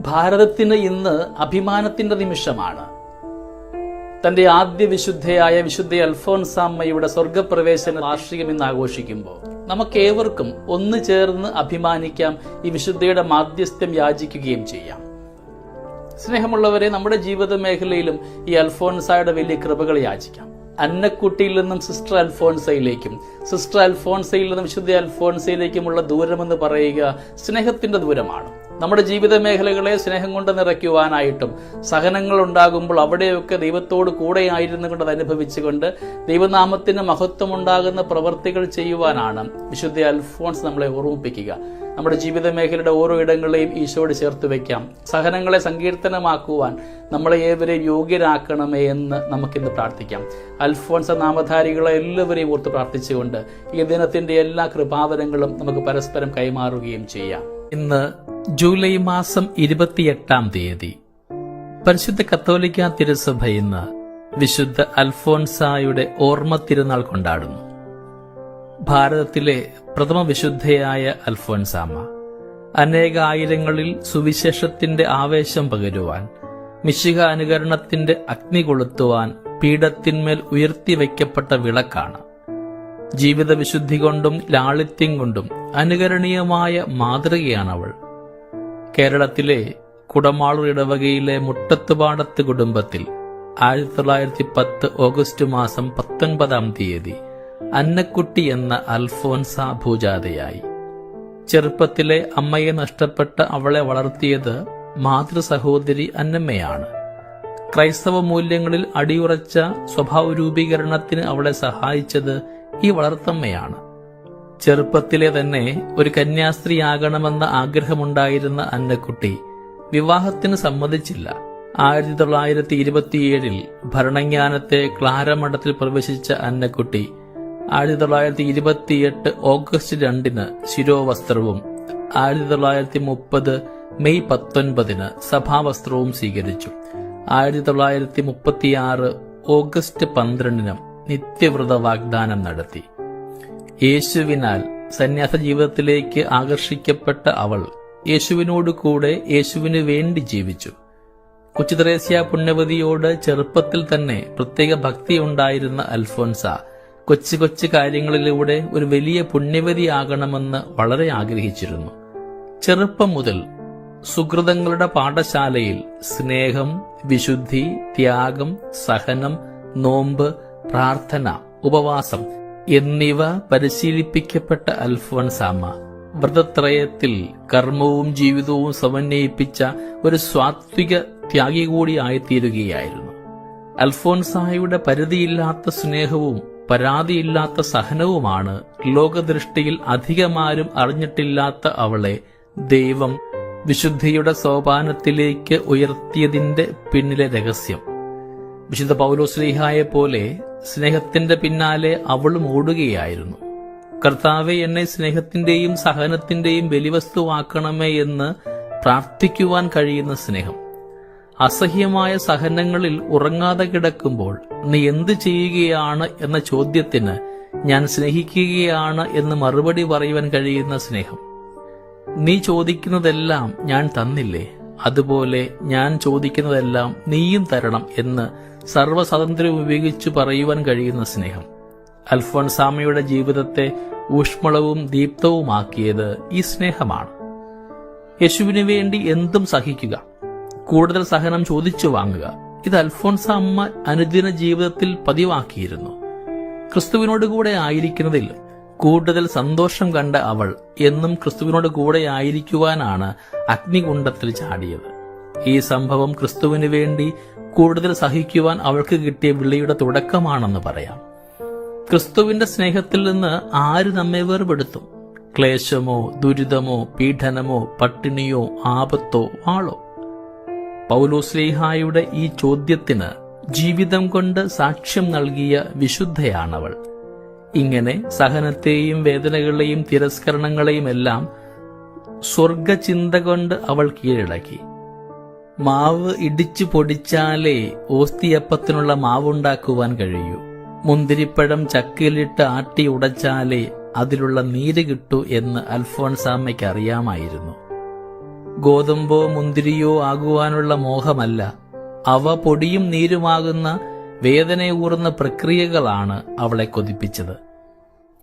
ഭാരതത്തിന് ഇന്ന് അഭിമാനത്തിന്റെ നിമിഷമാണ്. തന്റെ ആദ്യ വിശുദ്ധയായ വിശുദ്ധ അൽഫോൻസാമ്മയുടെ സ്വർഗപ്രവേശന വാർഷികം ഇന്ന് ആഘോഷിക്കുമ്പോൾ നമുക്കേവർക്കും ഒന്നു ചേർന്ന് അഭിമാനിക്കാം ഈ വിശുദ്ധയുടെ മാധ്യസ്ഥ്യം യാചിക്കുകയും ചെയ്യാം. സ്നേഹമുള്ളവരെ നമ്മുടെ ജീവിത മേഖലയിലും ഈ അൽഫോൻസായുടെ വലിയ കൃപകൾ യാചിക്കാം. അന്നക്കുട്ടിയിൽ നിന്നും സിസ്റ്റർ അൽഫോൺസയിലേക്കും സിസ്റ്റർ അൽഫോൺസയിൽ നിന്നും വിശുദ്ധ അൽഫോൺസയിലേക്കുമുള്ള ദൂരമെന്ന് പറയുക സ്നേഹത്തിന്റെ ദൂരമാണ്. നമ്മുടെ ജീവിത മേഖലകളെ സ്നേഹം കൊണ്ട് നിറയ്ക്കുവാനായിട്ടും സഹനങ്ങൾ ഉണ്ടാകുമ്പോൾ അവിടെയൊക്കെ ദൈവത്തോട് കൂടെയായിരുന്നു കൊണ്ട് അനുഭവിച്ചുകൊണ്ട് ദൈവനാമത്തിന് മഹത്വം ഉണ്ടാകുന്ന പ്രവർത്തികൾ ചെയ്യുവാനാണ് വിശുദ്ധ അൽഫോൺസ് നമ്മളെ ഓർമ്മിപ്പിക്കുക. നമ്മുടെ ജീവിത മേഖലയുടെ ഓരോ ഇടങ്ങളെയും ഈശോയോട് ചേർത്ത് വയ്ക്കാം സഹനങ്ങളെ സങ്കീർത്തനമാക്കുവാൻ നമ്മളെ ഏവരെയും യോഗ്യരാക്കണമേ എന്ന് നമുക്കിന്ന് പ്രാർത്ഥിക്കാം. അൽഫോൺസ നാമധാരികളെ എല്ലാവരെയും ഓർത്ത് പ്രാർത്ഥിച്ചുകൊണ്ട് ഈ ദിനത്തിന്റെ എല്ലാ കൃപാവരങ്ങളും നമുക്ക് പരസ്പരം കൈമാറുകയും ചെയ്യാം. ഇന്ന് ജൂലൈ മാസം ഇരുപത്തിയെട്ടാം തീയതി പരിശുദ്ധ കത്തോലിക്ക തിരുസഭ ഇന്ന് വിശുദ്ധ അൽഫോൺസായുടെ ഓർമ്മ തിരുനാൾ കൊണ്ടാടുന്നു. ഭാരതത്തിലെ പ്രഥമ വിശുദ്ധയായ അൽഫോൻസാമ അനേകായിരങ്ങളിൽ സുവിശേഷത്തിന്റെ ആവേശം പകരുവാൻ മിശിക അനുകരണത്തിന്റെ അഗ്നി കൊളുത്തുവാൻ പീഠത്തിന്മേൽ ഉയർത്തിവെക്കപ്പെട്ട വിളക്കാണ്. ജീവിത വിശുദ്ധി കൊണ്ടും ലാളിത്യം കൊണ്ടും അനുകരണീയമായ മാതൃകയാണ് അവൾ കേരളത്തിലെ കുടമാളൂർ ഇടവകയിലെ മുട്ടത്തുപാടത്ത് കുടുംബത്തിൽ ആയിരത്തി തൊള്ളായിരത്തി പത്ത് ഓഗസ്റ്റ് മാസം പത്തൊൻപതാം തീയതി അന്നക്കുട്ടി എന്ന അൽഫോൻസ ഭൂജാതയായി. ചെറുപ്പത്തിലെ അമ്മയെ നഷ്ടപ്പെട്ട അവളെ വളർത്തിയത് മാതൃ സഹോദരി അന്നമ്മയാണ്. ക്രൈസ്തവ മൂല്യങ്ങളിൽ അടിയുറച്ച സ്വഭാവ രൂപീകരണത്തിന് അവളെ സഹായിച്ചത് ഈ വളർത്തമ്മയാണ്. ചെറുപ്പത്തിലെ തന്നെ ഒരു കന്യാസ്ത്രീയാകണമെന്ന ആഗ്രഹമുണ്ടായിരുന്ന അന്നക്കുട്ടി വിവാഹത്തിന് സമ്മതിച്ചില്ല. ആയിരത്തി തൊള്ളായിരത്തി ഇരുപത്തിയേഴിൽ ഭരണജ്ഞാനത്തെ ക്ലാരമഠത്തിൽ പ്രവേശിച്ച അന്നക്കുട്ടി ആയിരത്തി തൊള്ളായിരത്തി ഇരുപത്തിയെട്ട് ഓഗസ്റ്റ് രണ്ടിന് ശിരോവസ്ത്രവും ആയിരത്തി തൊള്ളായിരത്തി മുപ്പത് മെയ് പത്തൊൻപതിന് സഭാവസ്ത്രവും സ്വീകരിച്ചു. ആയിരത്തി തൊള്ളായിരത്തി മുപ്പത്തിയാറ് ഓഗസ്റ്റ് പന്ത്രണ്ടിന് നിത്യവ്രത വാഗ്ദാനം നടത്തി. യേശുവിനാൽ സന്യാസ ജീവിതത്തിലേക്ക് ആകർഷിക്കപ്പെട്ട അവൾ യേശുവിനോട് കൂടെ യേശുവിന് വേണ്ടി ജീവിച്ചു. കൊച്ചുത്രേസ്യ പുണ്യവതിയോട് ചെറുപ്പത്തിൽ തന്നെ പ്രത്യേക ഭക്തിയുണ്ടായിരുന്ന അൽഫോൻസ കൊച്ചു കൊച്ചു കാര്യങ്ങളിലൂടെ ഒരു വലിയ പുണ്യവതിയാകണമെന്ന് വളരെ ആഗ്രഹിച്ചിരുന്നു. ചെറുപ്പം മുതൽ സുഹൃതങ്ങളുടെ പാഠശാലയിൽ സ്നേഹം വിശുദ്ധി ത്യാഗം സഹനം നോമ്പ് പ്രാർത്ഥന ഉപവാസം എന്നിവ പരിശീലിപ്പിക്കപ്പെട്ട അൽഫോൻസാമ വ്രതത്രയത്തിൽ കർമ്മവും ജീവിതവും സമന്വയിപ്പിച്ച ഒരു സ്വാത്വിക ത്യാഗി കൂടിയായിത്തീരുകയായിരുന്നു അൽഫോൻസായുടെ പരിധിയില്ലാത്ത സ്നേഹവും പരാതിയില്ലാത്ത സഹനവുമാണ് ലോകദൃഷ്ടിയിൽ അധികമാരും അറിഞ്ഞിട്ടില്ലാത്ത അവളെ ദൈവം വിശുദ്ധിയുടെ സോപാനത്തിലേക്ക് ഉയർത്തിയതിന്റെ പിന്നിലെ രഹസ്യം. വിശുദ്ധ പൗലോസ്ലീഹായെ പോലെ സ്നേഹത്തിന്റെ പിന്നാലെ അവളും ഓടുകയായിരുന്നു. കർത്താവെ എന്നെ സ്നേഹത്തിന്റെയും സഹനത്തിന്റെയും ബലിവസ്തുവാക്കണമേ എന്ന് പ്രാർത്ഥിക്കുവാൻ കഴിയുന്ന സ്നേഹം. അസഹ്യമായ സഹനങ്ങളിൽ ഉറങ്ങാതെ കിടക്കുമ്പോൾ നീ എന്ത് ചെയ്യുകയാണ് എന്ന ചോദ്യത്തിന് ഞാൻ സ്നേഹിക്കുകയാണ് എന്ന് മറുപടി പറയുവാൻ കഴിയുന്ന സ്നേഹം. നീ ചോദിക്കുന്നതെല്ലാം ഞാൻ തന്നില്ലേ? അതുപോലെ ഞാൻ ചോദിക്കുന്നതെല്ലാം നീയും തരണം എന്ന് സർവസ്വതന്ത്രം ഉപയോഗിച്ചു പറയുവാൻ കഴിയുന്ന സ്നേഹം. അൽഫോൺസാമയുടെ ജീവിതത്തെ ഊഷ്മളവും ദീപ്തവുമാക്കിയത് ഈ സ്നേഹമാണ്. യേശുവിനു വേണ്ടി എന്തും സഹിക്കുക. കൂടുതൽ സഹനം ചോദിച്ചു വാങ്ങുക. ഇത് അൽഫോൺസ അമ്മ അനുദിന ജീവിതത്തിൽ പതിവാക്കിയിരുന്നു. ക്രിസ്തുവിനോട് കൂടെ ആയിരിക്കുന്നതിൽ കൂടുതൽ സന്തോഷം കണ്ട അവൾ എന്നും ക്രിസ്തുവിനോട് കൂടെ ആയിരിക്കുവാനാണ് അഗ്നികുണ്ഡത്തിൽ ചാടിയത്. ഈ സംഭവം ക്രിസ്തുവിന് വേണ്ടി കൂടുതൽ സഹിക്കുവാൻ അവൾക്ക് കിട്ടിയ വിളിയുടെ തുടക്കമാണെന്ന് പറയാം. ക്രിസ്തുവിന്റെ സ്നേഹത്തിൽ നിന്ന് ആര് നമ്മെ വേർപെടുത്തും? ക്ലേശമോ ദുരിതമോ പീഡനമോ പട്ടിണിയോ ആപത്തോ വാളോ പൗലോസ്ലീഹായുടെ ഈ ചോദ്യത്തിന് ജീവിതം കൊണ്ട് സാക്ഷ്യം നൽകിയ വിശുദ്ധയാണവൾ. ഇങ്ങനെ സഹനത്തെയും വേദനകളെയും തിരസ്കരണങ്ങളെയും എല്ലാം സ്വർഗചിന്ത കൊണ്ട് അവൾ കീഴടക്കി. മാവ് ഇടിച്ചു പൊടിച്ചാലേ ഓസ്തിയപ്പത്തിനുള്ള മാവുണ്ടാക്കുവാൻ കഴിയൂ. മുന്തിരിപ്പഴം ചക്കിലിട്ട് ആട്ടി ഉടച്ചാലേ അതിലുള്ള നീര് കിട്ടൂ എന്ന് അൽഫോൺസാമ്മയ്ക്ക് അറിയാമായിരുന്നു. ഗോതമ്പോ മുന്തിരിയോ ആകുവാനുള്ള മോഹമല്ല. അവ പൊടിയും നീരുമാകുന്ന വേദനയൂറുന്ന പ്രക്രിയകളാണ് അവളെ കൊതിപ്പിച്ചത്.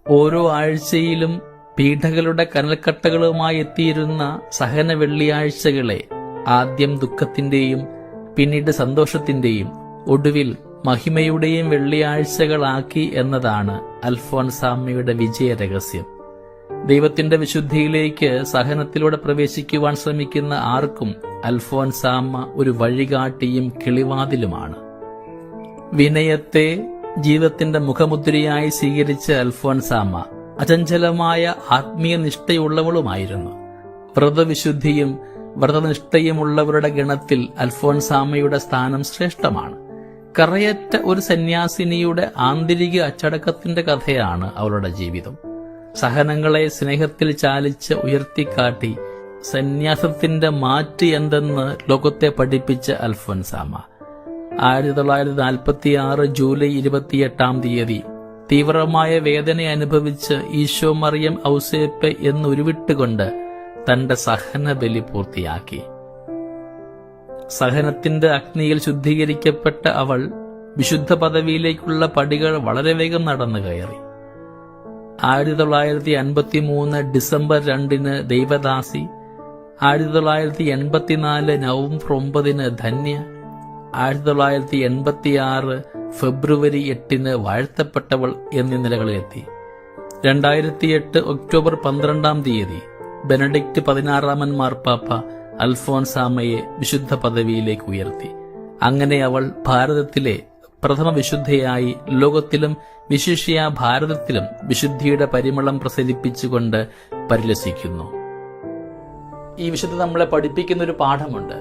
ഓരോ ആഴ്ചയിലും പീഠകളുടെ കനൽക്കട്ടകളുമായി എത്തിയിരുന്ന സഹന വെള്ളിയാഴ്ചകളെ ആദ്യം ദുഃഖത്തിന്റെയും പിന്നീട് സന്തോഷത്തിന്റെയും ഒടുവിൽ മഹിമയുടെയും വെള്ളിയാഴ്ചകളാക്കി എന്നതാണ് അൽഫോൻസാമ്മയുടെ വിജയരഹസ്യം. ദൈവത്തിന്റെ വിശുദ്ധിയിലേക്ക് സഹനത്തിലൂടെ പ്രവേശിക്കുവാൻ ശ്രമിക്കുന്ന ആർക്കും അൽഫോൻസാമ്മ ഒരു വഴികാട്ടിയും കിളിവാതിലുമാണ്. വിനയത്തെ ജീവിതത്തിന്റെ മുഖമുദ്രയായി സ്വീകരിച്ച അൽഫോൻസാമ്മ അചഞ്ചലമായ ആത്മീയ നിഷ്ഠയുള്ളവളുമായിരുന്നു. വ്രതവിശുദ്ധിയും വ്രതനിഷ്ഠയുമുള്ളവരുടെ ഗണത്തിൽ അൽഫോൻസാമ്മയുടെ സ്ഥാനം ശ്രേഷ്ഠമാണ്. കറയറ്റ ഒരു സന്യാസിനിയുടെ ആന്തരിക അച്ചടക്കത്തിന്റെ കഥയാണ് അവളുടെ ജീവിതം. സഹനങ്ങളെ സ്നേഹത്തിൽ ചാലിച്ച് ഉയർത്തിക്കാട്ടി സന്യാസത്തിന്റെ മാറ്റ് എന്തെന്ന് ലോകത്തെ പഠിപ്പിച്ച അൽഫോൻസാമ. ആയിരത്തി തൊള്ളായിരത്തി നാൽപ്പത്തി ആറ് ജൂലൈ ഇരുപത്തിയെട്ടാം തീയതി തീവ്രമായ വേദന അനുഭവിച്ച് ഈശോ മറിയം ഔസേപ്പ് എന്നുരുവിട്ടുകൊണ്ട് തന്റെ സഹന ബലി പൂർത്തിയാക്കി. സഹനത്തിന്റെ അഗ്നിയിൽ ശുദ്ധീകരിക്കപ്പെട്ട അവൾ വിശുദ്ധ പദവിയിലേക്കുള്ള പടികൾ വളരെ വേഗം നടന്നു കയറി. ആയിരത്തി തൊള്ളായിരത്തി അൻപത്തി മൂന്ന് ഡിസംബർ രണ്ടിന് ദൈവദാസി ആയിരത്തി തൊള്ളായിരത്തി എൺപത്തിനാല് നവംബർ ഒമ്പതിന് ധന്യ ആയിരത്തി തൊള്ളായിരത്തി എൺപത്തി ആറ് ഫെബ്രുവരി എട്ടിന് വാഴ്ത്തപ്പെട്ടവൾ എന്നീ നിലകളിലെത്തി. രണ്ടായിരത്തി എട്ട് ഒക്ടോബർ പന്ത്രണ്ടാം തീയതി ബെനഡിക്റ്റ് പതിനാറാമൻ മാർപ്പാപ്പ അൽഫോൻസാമയെ വിശുദ്ധ പദവിയിലേക്ക് ഉയർത്തി. അങ്ങനെ അവൾ ഭാരതത്തിലെ പ്രഥമ വിശുദ്ധയായി ലോകത്തിലും വിശിഷ്യ ഭാരതത്തിലും വിശുദ്ധിയുടെ പരിമളം പ്രസരിപ്പിച്ചുകൊണ്ട് പരിലസിക്കുന്നു. ഈ വിശുദ്ധ നമ്മളെ പഠിപ്പിക്കുന്ന ഒരു പാഠമുണ്ട്.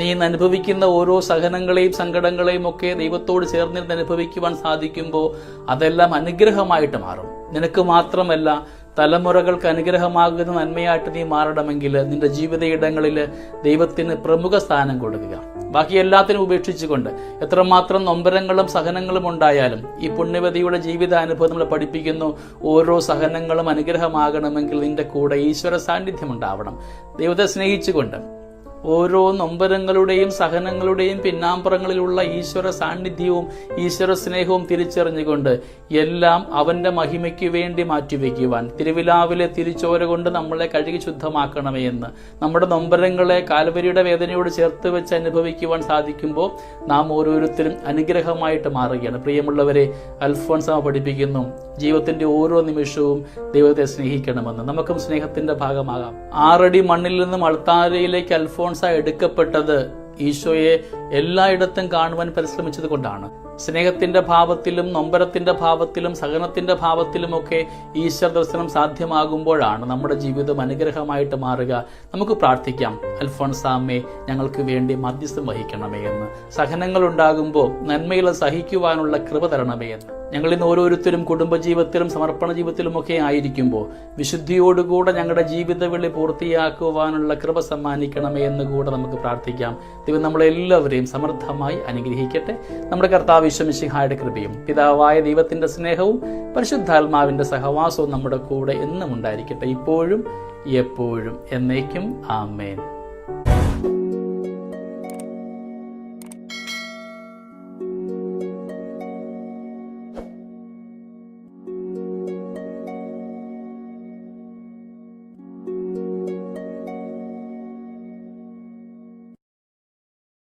നീ അനുഭവിക്കുന്ന ഓരോ സഹനങ്ങളെയും സങ്കടങ്ങളെയും ഒക്കെ ദൈവത്തോട് ചേർന്നിരുന്ന് അനുഭവിക്കുവാൻ സാധിക്കുമ്പോൾ അതെല്ലാം അനുഗ്രഹമായിട്ട് മാറും. നിനക്ക് മാത്രമല്ല തലമുറകൾക്ക് അനുഗ്രഹമാകുന്ന നന്മയായിട്ട് നീ മാറണമെങ്കിൽ നിന്റെ ജീവിത ഇടങ്ങളിൽ ദൈവത്തിന് പ്രമുഖ സ്ഥാനം കൊടുക്കുക. ബാക്കി എല്ലാത്തിനും ഉപേക്ഷിച്ചുകൊണ്ട് എത്രമാത്രം നൊമ്പരങ്ങളും സഹനങ്ങളും ഉണ്ടായാലും ഈ പുണ്യവതിയുടെ ജീവിത അനുഭവം നമ്മളെ പഠിപ്പിക്കുന്നു. ഓരോ സഹനങ്ങളും അനുഗ്രഹമാകണമെങ്കിൽ നിന്റെ കൂടെ ഈശ്വര സാന്നിധ്യം ഉണ്ടാവണം. ദൈവത്തെ സ്നേഹിച്ചുകൊണ്ട് ഓരോ നൊമ്പരങ്ങളുടെയും സഹനങ്ങളുടെയും പിന്നാമ്പുറങ്ങളിലുള്ള ഈശ്വര സാന്നിധ്യവും ഈശ്വര സ്നേഹവും തിരിച്ചറിഞ്ഞുകൊണ്ട് എല്ലാം അവന്റെ മഹിമയ്ക്ക് വേണ്ടി മാറ്റിവെക്കുവാൻ. തിരുവിലാവിലെ തിരിച്ചോര കൊണ്ട് നമ്മളെ കഴുകി ശുദ്ധമാക്കണമേ എന്ന്. നമ്മുടെ നൊമ്പരങ്ങളെ കാൽവരിയുടെ വേദനയോട് ചേർത്ത് വെച്ച് അനുഭവിക്കുവാൻ സാധിക്കുമ്പോൾ നാം ഓരോരുത്തരും അനുഗ്രഹമായിട്ട് മാറുകയാണ്. പ്രിയമുള്ളവരെ അൽഫോൺസ പഠിപ്പിക്കുന്നു. ജീവിതത്തിന്റെ ഓരോ നിമിഷവും ദൈവത്തെ സ്നേഹിക്കണമെന്ന്. നമുക്കും സ്നേഹത്തിന്റെ ഭാഗമാകാം. ആറടി മണ്ണിൽ നിന്നും അൾത്താരയിലേക്ക് അൽഫോൺസ എടുക്കപ്പെട്ടത് ഈശോയെ എല്ലായിടത്തും കാണുവാൻ പരിശ്രമിച്ചത് കൊണ്ടാണ്. സ്നേഹത്തിന്റെ ഭാവത്തിലും നൊമ്പരത്തിന്റെ ഭാവത്തിലും സഹനത്തിന്റെ ഭാവത്തിലുമൊക്കെ ഈശ്വര ദർശനം സാധ്യമാകുമ്പോഴാണ് നമ്മുടെ ജീവിതം അനുഗ്രഹമായിട്ട് മാറുക. നമുക്ക് പ്രാർത്ഥിക്കാം. അൽഫോൺസാമ്മേ ഞങ്ങൾക്ക് വേണ്ടി മധ്യസ്ഥം വഹിക്കണമേ എന്ന്. സഹനങ്ങൾ ഉണ്ടാകുമ്പോൾ നന്മയിൽ സഹിക്കുവാനുള്ള കൃപ തരണമേ എന്ന്. ഇന്ന് ഓരോരുത്തരും കുടുംബജീവിതത്തിലും സമർപ്പണ ജീവിതത്തിലുമൊക്കെ ആയിരിക്കുമ്പോൾ വിശുദ്ധിയോടുകൂടെ ഞങ്ങളുടെ ജീവിത വിളി പൂർത്തിയാക്കുവാനുള്ള കൃപ സമ്മാനിക്കണമേ എന്ന് കൂടെ നമുക്ക് പ്രാർത്ഥിക്കാം. ദൈവം നമ്മളെല്ലാവരെയും സമൃദ്ധമായി അനുഗ്രഹിക്കട്ടെ. നമ്മുടെ കർത്താവ് വിശ്വമിശിഹായുടെ കൃപയും പിതാവായ ദൈവത്തിന്റെ സ്നേഹവും പരിശുദ്ധാത്മാവിന്റെ സഹവാസവും നമ്മുടെ കൂടെ എന്നും ഉണ്ടായിരിക്കട്ടെ ഇപ്പോഴും എപ്പോഴും എന്നേക്കും. ആമേൻ.